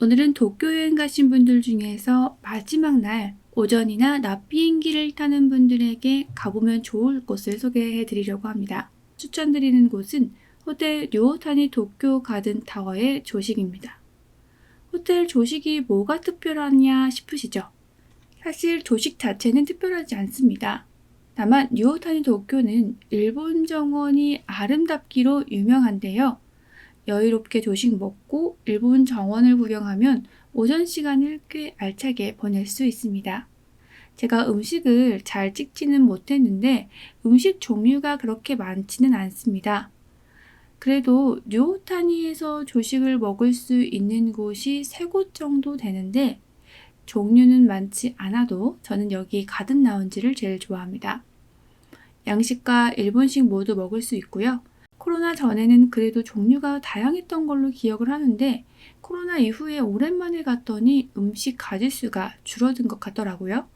오늘은 도쿄 여행 가신 분들 중에서 마지막 날 오전이나 낮 비행기를 타는 분들에게 가보면 좋을 곳을 소개해 드리려고 합니다. 추천드리는 곳은 호텔 류오타니 도쿄 가든 타워의 조식입니다. 호텔 조식이 뭐가 특별하냐 싶으시죠? 사실 조식 자체는 특별하지 않습니다. 다만 뉴오타니 도쿄는 일본 정원이 아름답기로 유명한데요. 여유롭게 조식 먹고 일본 정원을 구경하면 오전 시간을 꽤 알차게 보낼 수 있습니다. 제가 음식을 잘 찍지는 못했는데 음식 종류가 그렇게 많지는 않습니다. 그래도 뉴오타니에서 조식을 먹을 수 있는 곳이 세 곳 정도 되는데 종류는 많지 않아도 저는 여기 가든 라운지를 제일 좋아합니다. 양식과 일본식 모두 먹을 수 있고요. 코로나 전에는 그래도 종류가 다양했던 걸로 기억을 하는데 코로나 이후에 오랜만에 갔더니 음식 가짓수가 줄어든 것 같더라고요.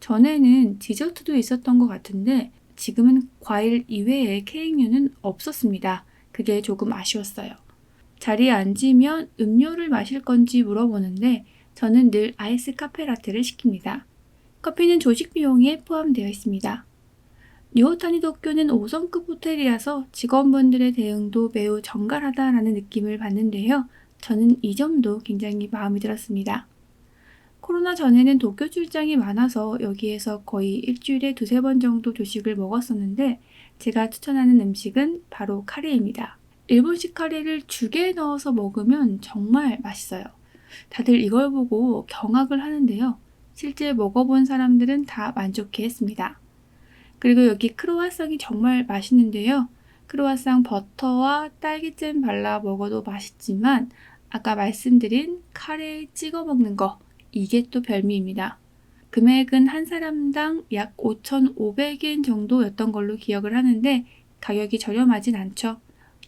전에는 디저트도 있었던 것 같은데 지금은 과일 이외에 케이크류는 없었습니다. 그게 조금 아쉬웠어요. 자리에 앉으면 음료를 마실 건지 물어보는데 저는 늘 아이스 카페라테를 시킵니다. 커피는 조식 비용에 포함되어 있습니다. 뉴오타니 도쿄는 5성급 호텔이라서 직원분들의 대응도 매우 정갈하다라는 느낌을 받는데요. 저는 이 점도 굉장히 마음에 들었습니다. 코로나 전에는 도쿄 출장이 많아서 여기에서 거의 일주일에 두세 번 정도 조식을 먹었었는데 제가 추천하는 음식은 바로 카레입니다. 일본식 카레를 죽에 넣어서 먹으면 정말 맛있어요. 다들 이걸 보고 경악을 하는데요. 실제 먹어본 사람들은 다 만족해 했습니다. 그리고 여기 크로와상이 정말 맛있는데요. 크로와상 버터와 딸기잼 발라 먹어도 맛있지만 아까 말씀드린 카레에 찍어 먹는 거 이게 또 별미입니다. 금액은 한 사람당 약 5,500엔 정도였던 걸로 기억을 하는데 가격이 저렴하진 않죠.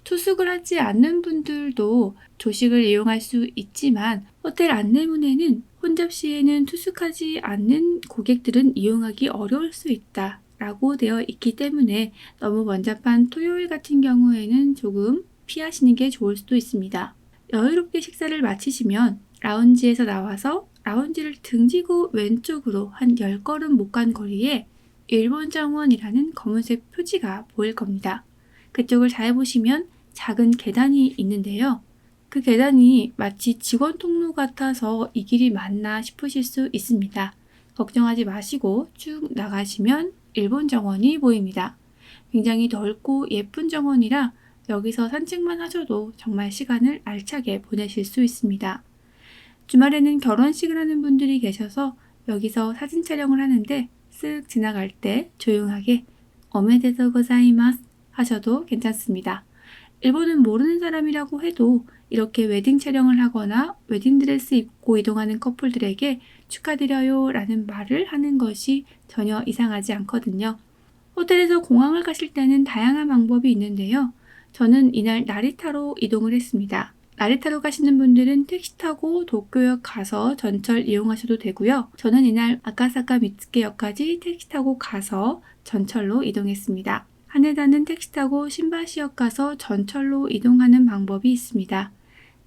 투숙을 하지 않는 분들도 조식을 이용할 수 있지만 호텔 안내문에는 혼잡 시에는 투숙하지 않는 고객들은 이용하기 어려울 수 있다 라고 되어 있기 때문에 너무 번잡한 토요일 같은 경우에는 조금 피하시는 게 좋을 수도 있습니다. 여유롭게 식사를 마치시면 라운지에서 나와서 라운지를 등지고 왼쪽으로 한 10걸음 못 간 거리에 일본 정원이라는 검은색 표지가 보일 겁니다. 그쪽을 잘 보시면 작은 계단이 있는데요. 그 계단이 마치 직원 통로 같아서 이 길이 맞나 싶으실 수 있습니다. 걱정하지 마시고 쭉 나가시면 일본 정원이 보입니다. 굉장히 넓고 예쁜 정원이라 여기서 산책만 하셔도 정말 시간을 알차게 보내실 수 있습니다. 주말에는 결혼식을 하는 분들이 계셔서 여기서 사진 촬영을 하는데 쓱 지나갈 때 조용하게 어메데토 고자이마스 하셔도 괜찮습니다. 일본은 모르는 사람이라고 해도 이렇게 웨딩 촬영을 하거나 웨딩드레스 입고 이동하는 커플들에게 축하드려요 라는 말을 하는 것이 전혀 이상하지 않거든요. 호텔에서 공항을 가실 때는 다양한 방법이 있는데요. 저는 이날 나리타로 이동을 했습니다. 나리타로 가시는 분들은 택시 타고 도쿄역 가서 전철 이용하셔도 되고요. 저는 이날 아카사카 미츠케역까지 택시 타고 가서 전철로 이동했습니다. 하네다는 택시 타고 신바시역 가서 전철로 이동하는 방법이 있습니다.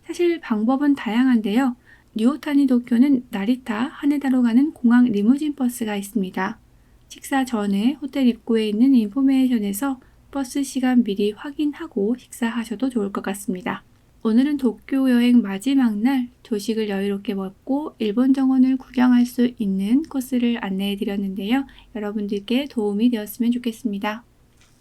사실 방법은 다양한데요. 뉴오타니 도쿄는 나리타, 하네다로 가는 공항 리무진 버스가 있습니다. 식사 전에 호텔 입구에 있는 인포메이션에서 버스 시간 미리 확인하고 식사하셔도 좋을 것 같습니다. 오늘은 도쿄 여행 마지막 날 조식을 여유롭게 먹고 일본 정원을 구경할 수 있는 코스를 안내해 드렸는데요. 여러분들께 도움이 되었으면 좋겠습니다.